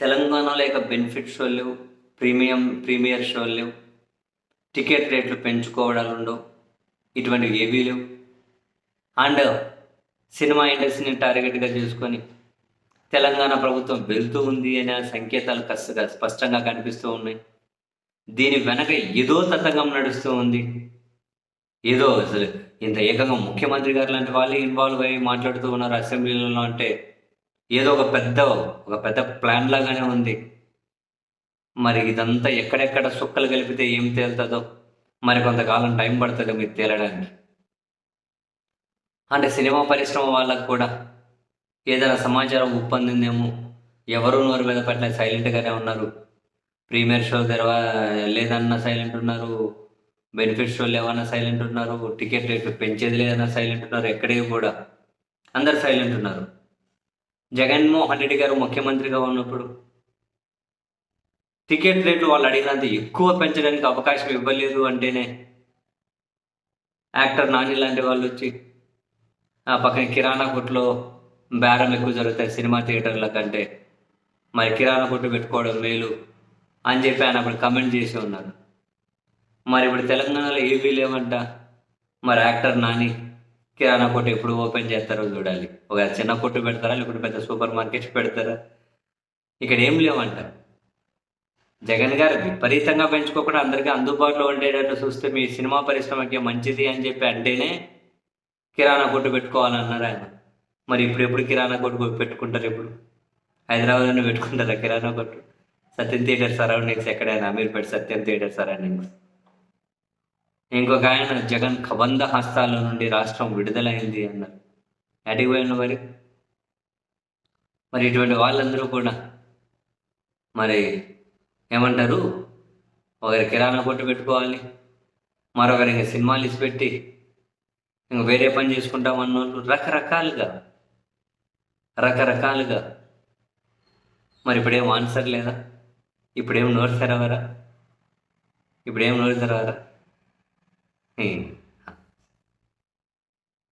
తెలంగాణలో ఇక బెనిఫిట్ షోలు ప్రీమియం ప్రీమియర్ షోలు టికెట్ రేట్లు పెంచుకోవడాలు ఉండవు. ఇటువంటివి ఏవీ లేవు. అండ్ సినిమా ఇండస్ట్రీని టార్గెట్గా చేసుకొని తెలంగాణ ప్రభుత్వం వెళ్తూ ఉంది అనే సంకేతాలు కష్టంగా స్పష్టంగా కనిపిస్తూ ఉన్నాయి. దీని వెనక ఏదో తతంగం నడుస్తూ ఉంది. ఏదో అసలు ఇంత ఏకంగా ముఖ్యమంత్రి గారు లాంటి వాళ్ళు ఇన్వాల్వ్ అయ్యి మాట్లాడుతూ ఉన్నారు అసెంబ్లీలో అంటే ఏదో ఒక పెద్ద ఒక పెద్ద ప్లాన్ లాగానే ఉంది. మరి ఇదంతా ఎక్కడెక్కడ సుక్కలు కలిపితే ఏం తేలుతుందో మరి కొంతకాలం టైం పడుతుంది మీరు తేలడానికి. అంటే సినిమా పరిశ్రమ వాళ్ళకు కూడా ఏదైనా సమాచారం ఉప్పొందిందేమో ఎవరు నోరు మీద పట్ల సైలెంట్గానే ఉన్నారు. ప్రీమియర్ షో తెరవా లేదన్నా సైలెంట్ ఉన్నారు. బెనిఫిట్ షోలు ఏమన్నా సైలెంట్ ఉన్నారు. టికెట్ రేట్లు పెంచేది లేదన్నా సైలెంట్ ఉన్నారు. ఎక్కడే కూడా అందరు సైలెంట్ ఉన్నారు. జగన్మోహన్ రెడ్డి గారు ముఖ్యమంత్రిగా ఉన్నప్పుడు టికెట్ రేట్లు వాళ్ళు అడిగినంత ఎక్కువ పెంచడానికి అవకాశం ఇవ్వలేదు అంటేనే యాక్టర్ నాని లాంటి వాళ్ళు వచ్చి ఆ పక్కన కిరాణా కొట్లో బేరం ఎక్కువ జరుగుతాయి సినిమా థియేటర్ల కంటే. మరి కిరాణా కొట్టు పెట్టుకోవడం మేలు అని చెప్పి ఆయన అప్పుడు కమెంట్ చేసి ఉన్నారు. మరి ఇప్పుడు తెలంగాణలో ఏవీ లేవంట. మరి యాక్టర్ నాని కిరాణా కొట్టు ఎప్పుడు ఓపెన్ చేస్తారో చూడాలి. ఒక చిన్న కొట్టు పెడతారా? లేకుంటే పెద్ద సూపర్ మార్కెట్ పెడతారా? ఇక్కడ ఏం లేవంట. జగన్ గారు విపరీతంగా పెంచుకోకుండా అందరికీ అందుబాటులో ఉండేటట్టు చూస్తే మీ సినిమా పరిశ్రమకి మంచిది అని చెప్పి అంటేనే కిరాణా కొట్టు పెట్టుకోవాలన్నారు ఆయన. మరి ఇప్పుడు ఎప్పుడు కిరాణా కొట్టు పెట్టుకుంటారు ఇప్పుడు హైదరాబాద్లో పెట్టుకుంటారా కిరాణా కొట్టు? సత్యం థియేటర్ సరౌండింగ్స్ ఎక్కడైనా? Ameerpet Sathyam theatre surroundings. ఇంకొక ఆయన జగన్ కబంధ హస్తాల నుండి రాష్ట్రం విడుదలైంది అన్నారు. అడిగి పోయిన మరి? మరి ఇటువంటి వాళ్ళందరూ కూడా మరి ఏమంటారు? ఒకరి కిరాణా కొట్టు పెట్టుకోవాలి మరొకరి ఇంకా సినిమాలు ఇసి పెట్టి ఇంక వేరే పని చేసుకుంటాం అన్నోళ్ళు రకరకాలుగా రకరకాలుగా. మరి ఇప్పుడేం ఆన్సర్ లేదా? ఇప్పుడేం నోరు తెరవరా? ఇప్పుడేం నోరు తెరవరా? 嗯。